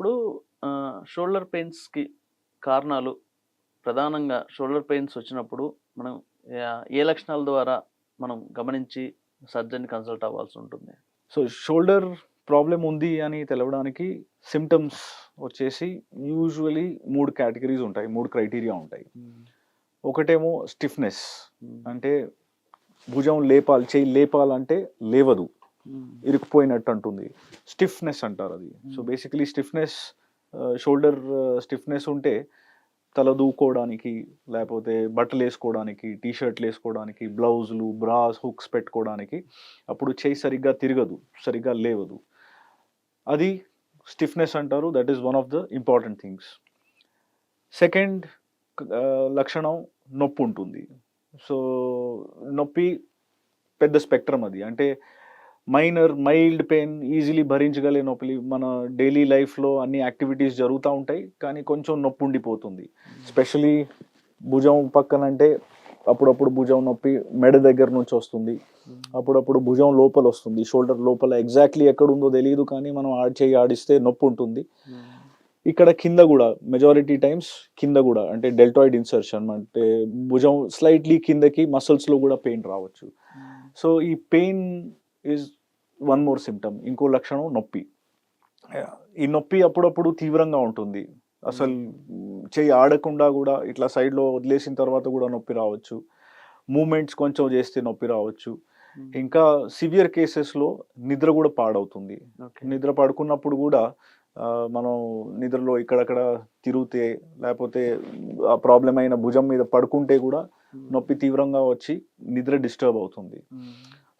ఇప్పుడు షోల్డర్ పెయిన్స్కి కారణాలు ప్రధానంగా షోల్డర్ పెయిన్స్ వచ్చినప్పుడు మనం ఏ లక్షణాల ద్వారా మనం గమనించి సర్జన్ కన్సల్ట్ అవ్వాల్సి ఉంటుంది? సో షోల్డర్ ప్రాబ్లం ఉంది అని తెలవడానికి సిమ్టమ్స్ వచ్చేసి యూజువలీ మూడు కేటగిరీస్ ఉంటాయి మూడు క్రైటీరియా ఉంటాయి. ఒకటేమో స్టిఫ్నెస్ అంటే భుజం లేపాలి చేయి లేపాలంటే లేవదు. ఇరుక్కుపోయినట్టు అంటుంది. స్టిఫ్నెస్ అంటారు అది. So. Basically stiffness shoulder stiffness ఉంటే తల దూకోవడానికి లేకపోతే బట్టలు వేసుకోవడానికి టీ షర్ట్లు వేసుకోవడానికి బ్లౌజులు బ్రాస్ హుక్స్ పెట్టుకోవడానికి అప్పుడు చేయి సరిగ్గా తిరగదు సరిగ్గా లేవదు. అది స్టిఫ్నెస్ అంటారు. That is one of the important things second లక్షణం నొప్పి ఉంటుంది. సో నొప్పి పెద్ద స్పెక్ట్రమ్ అది. అంటే మైనర్ మైల్డ్ పెయిన్ ఈజీలీ భరించగలే నొప్పి మన డైలీ లైఫ్లో అన్ని యాక్టివిటీస్ జరుగుతూ ఉంటాయి కానీ కొంచెం నొప్పి ఉండిపోతుంది. స్పెషలీ భుజం పక్కన అంటే అప్పుడప్పుడు భుజం నొప్పి మెడ దగ్గర నుంచి వస్తుంది. అప్పుడప్పుడు భుజం లోపల వస్తుంది. షోల్డర్ లోపల ఎగ్జాక్ట్లీ ఎక్కడ ఉందో తెలియదు కానీ మనం ఆడి చేయి ఆడిస్తే నొప్పి ఉంటుంది. ఇక్కడ కింద కూడా మెజారిటీ టైమ్స్ కింద కూడా అంటే డెల్టాయిడ్ ఇన్సర్షన్ అంటే భుజం స్లైట్లీ కిందకి muscles లో కూడా పెయిన్ రావచ్చు. సో ఈ pain is one more symptom ఇంకో లక్షణం నొప్పి. ఈ నొప్పి అప్పుడప్పుడు తీవ్రంగా ఉంటుంది. అసలు చెయ్యి ఆడకుండా కూడా ఇట్లా సైడ్లో వదిలేసిన తర్వాత కూడా నొప్పి రావచ్చు. మూమెంట్స్ కొంచెం చేస్తే నొప్పి రావచ్చు. ఇంకా సివియర్ కేసెస్లో నిద్ర కూడా పాడవుతుంది. నిద్ర పడుకున్నప్పుడు కూడా మనం నిద్రలో ఇక్కడక్కడ తిరిగితే లేకపోతే ఆ ప్రాబ్లం అయిన భుజం మీద పడుకుంటే కూడా నొప్పి తీవ్రంగా వచ్చి నిద్ర డిస్టర్బ్ అవుతుంది.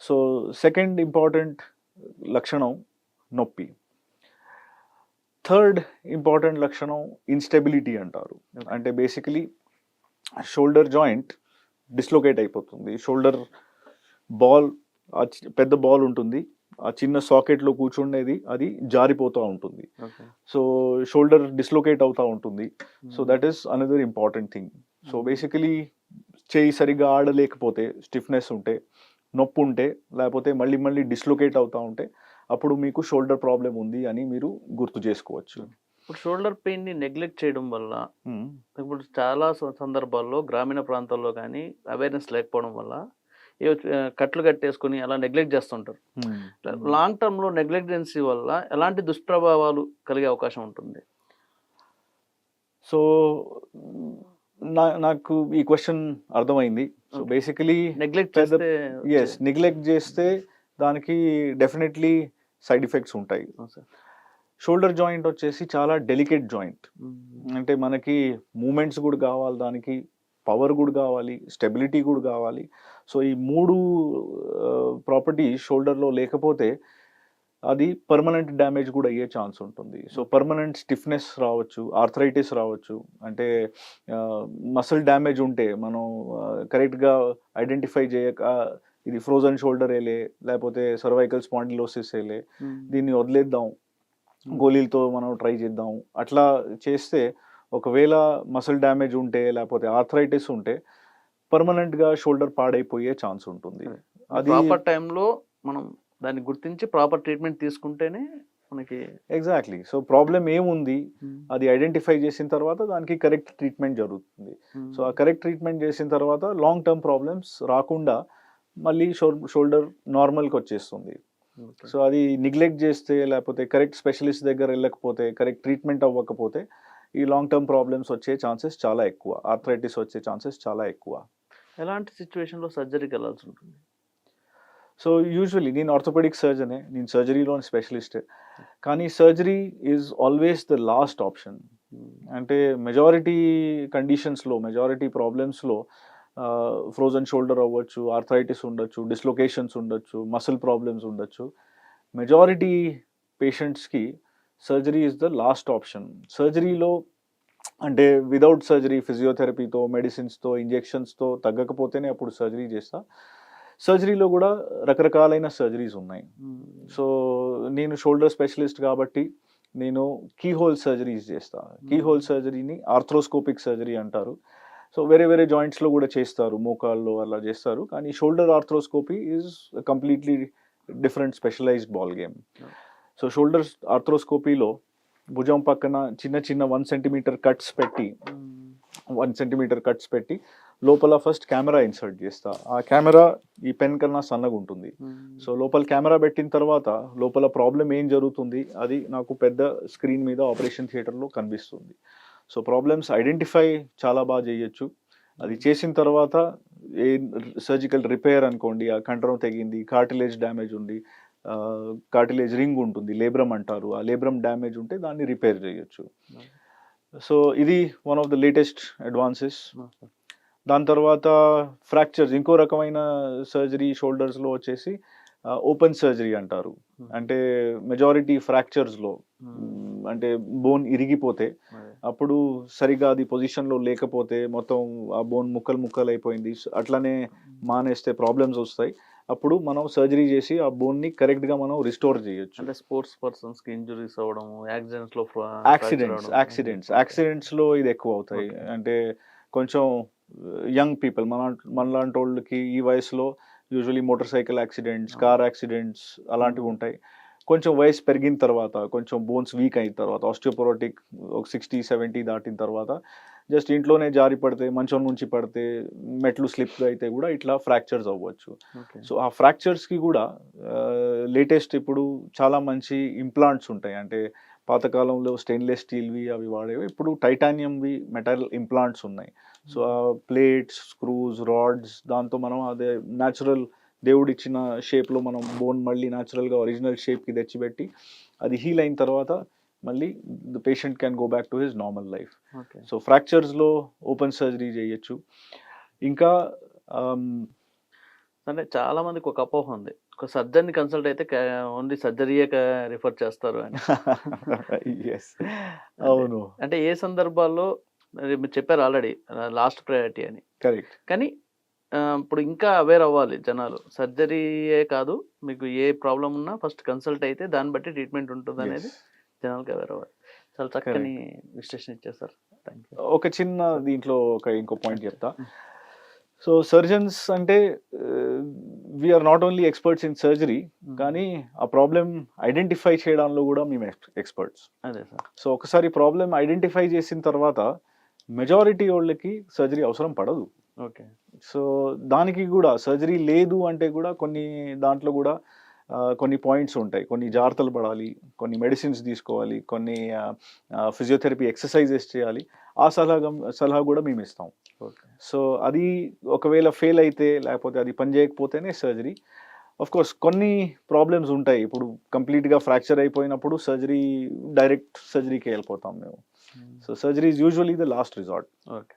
సో సెకండ్ ఇంపార్టెంట్ లక్షణం నొప్పి. థర్డ్ ఇంపార్టెంట్ లక్షణం ఇన్స్టెబిలిటీ అంటారు. అంటే బేసికలీ షోల్డర్ జాయింట్ డిస్లొకేట్ అయిపోతుంది. షోల్డర్ బాల్ పెద్ద బాల్ ఉంటుంది. ఆ చిన్న సాకెట్లో కూర్చుండేది అది జారిపోతూ ఉంటుంది. సో షోల్డర్ డిస్లొకేట్ అవుతూ ఉంటుంది. So that is another important thing. So basically చేయి సరిగ్గా ఆడలేకపోతే స్టిఫ్నెస్ ఉంటే నొప్పి ఉంటే లేకపోతే మళ్ళీ మళ్ళీ డిస్లొకేట్ అవుతూ ఉంటే అప్పుడు మీకు షోల్డర్ ప్రాబ్లం ఉంది అని మీరు గుర్తు చేసుకోవచ్చు. ఇప్పుడు షోల్డర్ పెయిన్ని నెగ్లెక్ట్ చేయడం వల్ల. ఇప్పుడు చాలా సందర్భాల్లో గ్రామీణ ప్రాంతాల్లో కానీ అవేర్నెస్ లేకపోవడం వల్ల కట్లు కట్టేసుకొని అలా నెగ్లెక్ట్ చేస్తుంటారు. లాంగ్ టర్మ్లో నెగ్లెక్టెన్సీ వల్ల ఎలాంటి దుష్ప్రభావాలు కలిగే అవకాశం ఉంటుంది? సో నాకు ఈ క్వశ్చన్ అర్థమైంది. So. Basically neglect yes neglect చేస్తే దానికి డెఫినెట్లీ సైడ్ ఎఫెక్ట్స్ ఉంటాయి. షోల్డర్ జాయింట్ వచ్చేసి చాలా డెలికేట్ జాయింట్ అంటే మనకి మూమెంట్స్ కూడా కావాలి దానికి పవర్ కూడా కావాలి స్టెబిలిటీ కూడా కావాలి. సో ఈ మూడు ప్రాపర్టీ షోల్డర్లో లేకపోతే అది పర్మనెంట్ డ్యామేజ్ కూడా అయ్యే ఛాన్స్ ఉంటుంది. సో పర్మనెంట్ స్టిఫ్నెస్ రావచ్చు ఆర్థరైటిస్ రావచ్చు. అంటే మసిల్ డ్యామేజ్ ఉంటే మనం కరెక్ట్గా ఐడెంటిఫై చేయక ఇది ఫ్రోజన్ షోల్డర్ ఏలే లేకపోతే సర్వైకల్ స్పాండిలోసిస్ ఏలే దీన్ని వదిలేద్దాం. గోళీలతో మనం ట్రై చేద్దాం. అట్లా చేస్తే ఒకవేళ మసిల్ డ్యామేజ్ ఉంటే లేకపోతే ఆర్థరైటిస్ ఉంటే పర్మనెంట్గా షోల్డర్ పాడైపోయే ఛాన్స్ ఉంటుంది. అది ప్రాపర్ టైంలో మనం దాన్ని గుర్తించి ప్రాపర్ ట్రీట్మెంట్ తీసుకుంటేనే మనకి ఎగ్జాక్ట్లీ. సో ప్రాబ్లం ఏముంది? అది ఐడెంటిఫై చేసిన తర్వాత దానికి కరెక్ట్ ట్రీట్మెంట్ జరుగుతుంది. సో ఆ కరెక్ట్ ట్రీట్మెంట్ చేసిన తర్వాత లాంగ్ టర్మ్ ప్రాబ్లమ్స్ రాకుండా మళ్ళీ షోల్డర్ నార్మల్కి వచ్చేస్తుంది. సో అది నిగ్లెక్ట్ చేస్తే లేకపోతే కరెక్ట్ స్పెషలిస్ట్ దగ్గర వెళ్ళకపోతే కరెక్ట్ ట్రీట్మెంట్ అవ్వకపోతే ఈ లాంగ్ టర్మ్ ప్రాబ్లమ్స్ వచ్చే ఛాన్సెస్ చాలా ఎక్కువ. ఆర్థరైటిస్ వచ్చే ఛాన్సెస్ చాలా ఎక్కువ. ఎలాంటి సిచ్యువేషన్లో సర్జరీకి వెళ్ళాల్సి ఉంటుంది? సో యూజువలీ నేను ఆర్థోపెడిక్ సర్జనే నేను సర్జరీలో స్పెషలిస్ట్ కానీ surgery is always the last option అంటే మెజారిటీ కండిషన్స్లో మెజారిటీ ప్రాబ్లమ్స్లో ఫ్రోజన్ షోల్డర్ అవ్వచ్చు ఆర్థరైటిస్ ఉండొచ్చు డిస్లొకేషన్స్ ఉండొచ్చు మసిల్ ప్రాబ్లమ్స్ ఉండొచ్చు. మెజారిటీ పేషెంట్స్కి surgery is the last option సర్జరీలో అంటే విదౌట్ సర్జరీ ఫిజియోథెరపీతో మెడిసిన్స్తో ఇంజెక్షన్స్తో తగ్గకపోతేనే అప్పుడు సర్జరీ చేస్తా. సర్జరీలో కూడా రకరకాలైన సర్జరీస్ ఉన్నాయి. సో నేను షోల్డర్ స్పెషలిస్ట్ కాబట్టి నేను కీ హోల్ సర్జరీస్ చేస్తా కీ హోల్ సర్జరీని ఆర్థ్రోస్కోపిక్ సర్జరీ అంటారు. సో వేరే వేరే జాయింట్స్లో కూడా చేస్తారు. మోకాల్లో అలా చేస్తారు. కానీ shoulder arthroscopy is completely different specialised ball game so shoulder ఆర్థ్రోస్కోపీలో భుజం పక్కన చిన్న చిన్న వన్ సెంటీమీటర్ కట్స్ పెట్టి వన్ సెంటీమీటర్ కట్స్ పెట్టి లోపల ఫస్ట్ కెమెరా ఇన్సర్ట్ చేస్తా. ఆ కెమెరా ఈ పెన్ కన్నా సన్నగా ఉంటుంది. సో లోపల కెమెరా పెట్టిన తర్వాత లోపల ప్రాబ్లం ఏం జరుగుతుంది? అది నాకు పెద్ద స్క్రీన్ మీద ఆపరేషన్ థియేటర్లో కనిపిస్తుంది. సో ప్రాబ్లమ్స్ ఐడెంటిఫై చాలా బాగా చేయొచ్చు. అది చేసిన తర్వాత ఏ సర్జికల్ రిపేర్ అనుకోండి ఆ కంట్రం తెగింది కార్టిలేజ్ డ్యామేజ్ ఉంది కార్టిలేజ్ రింగ్ ఉంటుంది లేబ్రమ్ అంటారు. ఆ లేబ్రమ్ డ్యామేజ్ ఉంటే దాన్ని రిపేర్ చేయొచ్చు. సో ఇది one of the latest advances దాని తర్వాత ఫ్రాక్చర్స్ ఇంకో రకమైన సర్జరీ షోల్డర్స్లో వచ్చేసి ఓపెన్ సర్జరీ అంటారు. అంటే మెజారిటీ ఫ్రాక్చర్స్లో అంటే బోన్ ఇరిగిపోతే అప్పుడు సరిగా అది పొజిషన్లో లేకపోతే మొత్తం ఆ బోన్ ముక్కలు ముక్కలు అయిపోయింది అట్లనే మానేస్తే ప్రాబ్లమ్స్ వస్తాయి. అప్పుడు మనం సర్జరీ చేసి ఆ బోన్ని కరెక్ట్గా మనం రిస్టోర్ చేయొచ్చు. అంటే స్పోర్ట్స్ పర్సన్స్కి ఇంజురీస్ అవ్వడం యాక్సిడెంట్స్లో యాక్సిడెంట్స్ యాక్సిడెంట్స్ యాక్సిడెంట్స్లో ఇది ఎక్కువ అవుతాయి. అంటే కొంచెం యంగ్ పీపుల్ మన మనలాంటి వాళ్ళకి ఈ వయసులో usually motorcycle accidents. Car accidents అలాంటివి ఉంటాయి. కొంచెం వయసు పెరిగిన తర్వాత కొంచెం బోన్స్ వీక్ అయిన తర్వాత ఆస్టియోపొరోటిక్ ఒక సిక్స్టీ సెవెంటీ దాటిన తర్వాత జస్ట్ ఇంట్లోనే జారి పడితే మంచం నుంచి పడితే మెట్లు స్లిప్ అయితే కూడా ఇట్లా ఫ్రాక్చర్స్ అవ్వచ్చు. సో ఆ ఫ్రాక్చర్స్కి కూడా లేటెస్ట్ ఇప్పుడు చాలా మంచి ఇంప్లాంట్స్ ఉంటాయి. అంటే పాతకాలంలో స్టెయిన్లెస్ స్టీల్వి అవి వాడేవి. ఇప్పుడు టైటానియంవి మెటల్ ఇంప్లాంట్స్ ఉన్నాయి. సో ఆ ప్లేట్స్ స్క్రూస్ రాడ్స్ దాంతో మనం అదే న్యాచురల్ దేవుడు ఇచ్చిన షేప్లో మనం బోన్ మళ్ళీ న్యాచురల్గా ఒరిజినల్ షేప్కి తెచ్చిపెట్టి అది హీల్ అయిన తర్వాత మళ్ళీ the patient can go back to his normal life. Okay. So ఫ్రాక్చర్స్లో open surgery చేయొచ్చు. ఇంకా అంటే చాలా మందికి ఒక అపోహ ఉంది. ఒక సర్జన్ కన్సల్ట్ అయితే ఓన్లీ సర్జరీయే రిఫర్ చేస్తారు అని. ఎస్ అవును. అంటే ఏ సందర్భాల్లో మీరు చెప్పారు ఆల్రెడీ లాస్ట్ ప్రయారిటీ అని. కరెక్ట్. కానీ ఇప్పుడు ఇంకా అవేర్ అవ్వాలి జనాలు. సర్జరీయే కాదు మీకు ఏ ప్రాబ్లం ఉన్నా ఫస్ట్ కన్సల్ట్ అయితే దాన్ని బట్టి ట్రీట్మెంట్ ఉంటుంది అనేది జనాలకు అవేర్ అవ్వాలి. చాలా చక్కని విశ్లేషణ యూ ఒక చిన్న దీంట్లో ఒక ఇంకో పాయింట్ చెప్తా. సో సర్జన్స్ అంటే we're not only experts in surgery కానీ ఆ ప్రాబ్లమ్ ఐడెంటిఫై చేయడంలో కూడా మేము ఎక్స్పర్ట్స్ అదే సార్. సో ఒకసారి ప్రాబ్లమ్ ఐడెంటిఫై చేసిన తర్వాత మెజారిటీ వాళ్ళకి సర్జరీ అవసరం పడదు. ఓకే. సో దానికి కూడా సర్జరీ లేదు అంటే కూడా కొన్ని దాంట్లో కూడా కొన్ని పాయింట్స్ ఉంటాయి. కొన్ని జాగ్రత్తలు పడాలి కొన్ని మెడిసిన్స్ తీసుకోవాలి కొన్ని ఫిజియోథెరపీ ఎక్సర్సైజెస్ చేయాలి. ఆ సలహా సలహా కూడా మేము ఇస్తాం. ఓకే. సో అది ఒకవేళ ఫెయిల్ అయితే లేకపోతే అది పని చేయకపోతేనే సర్జరీ. ఆఫ్ కోర్స్ కొన్ని ప్రాబ్లమ్స్ ఉంటాయి. ఇప్పుడు కంప్లీట్గా ఫ్రాక్చర్ అయిపోయినప్పుడు సర్జరీ డైరెక్ట్ సర్జరీకి వెళ్ళిపోతాం మేము. So surgery is usually the last resort okay.